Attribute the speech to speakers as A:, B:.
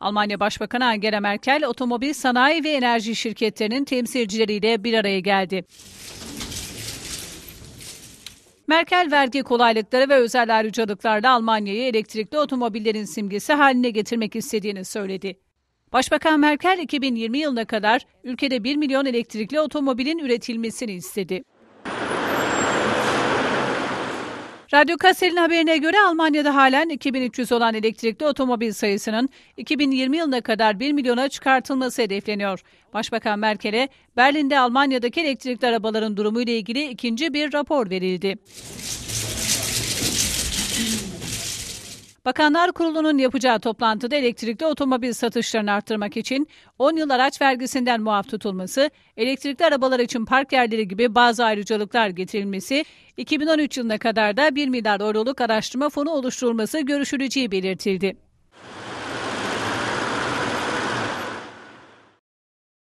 A: Almanya Başbakanı Angela Merkel, otomobil sanayi ve enerji şirketlerinin temsilcileriyle bir araya geldi. Merkel vergi kolaylıkları ve özel ayrıcalıklarla Almanya'yı elektrikli otomobillerin simgesi haline getirmek istediğini söyledi. Başbakan Merkel 2020 yılına kadar ülkede 1 milyon elektrikli otomobilin üretilmesini istedi. Radyo Kassel'in haberine göre Almanya'da halen 2300 olan elektrikli otomobil sayısının 2020 yılına kadar 1 milyona çıkartılması hedefleniyor. Başbakan Merkel'e Berlin'de Almanya'daki elektrikli arabaların durumu ile ilgili ikinci bir rapor verildi. Bakanlar Kurulu'nun yapacağı toplantıda elektrikli otomobil satışlarını arttırmak için 10 yıl araç vergisinden muaf tutulması, elektrikli arabalar için park yerleri gibi bazı ayrıcalıklar getirilmesi, 2013 yılına kadar da 1 milyar euroluk araştırma fonu oluşturulması görüşüleceği belirtildi.